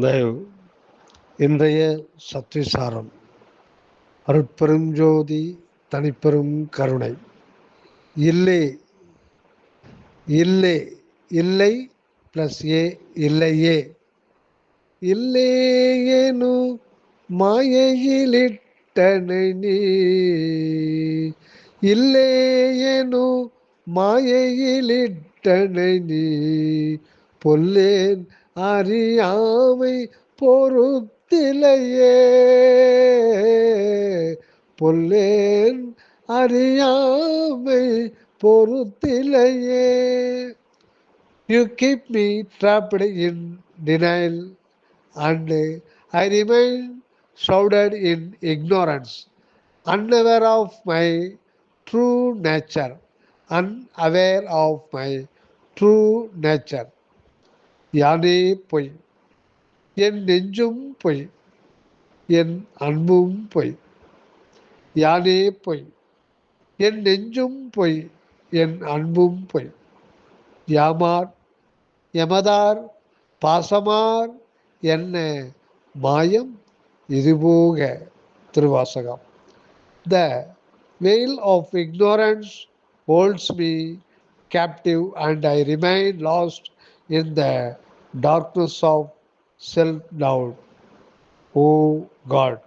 தயவு இன்றைய சத்விசாரம் அருட்பெரும் ஜோதி தனிப்பெரும் கருணை. இல்லை இல்லை இல்லை ப்ளஸ் ஏ இல்லையே. இல்லேயேனு மாயையிலிட்டனை நீ. இல்லேயேனு மாயையிலிட்டனை நீ. பொல்லேன் அறியாமை பொறுத்திலையே பொல்லேன் அறியாமை பொறுத்திலையே You keep me trapped in denial, and I remain shrouded in ignorance, unaware of my true nature, unaware of my true nature. யானே பொய். என் நெஞ்சும் பொய். என் அன்பும் பொய். யானே பொய். என் நெஞ்சும் பொய். என் அன்பும் பொய். யாமார் எமதார் பாசமார் என்ன மாயம்? இதுபோக திருவாசகம். த veil of ignorance holds me captive and I remain lost in the darkness of self doubt. O oh God.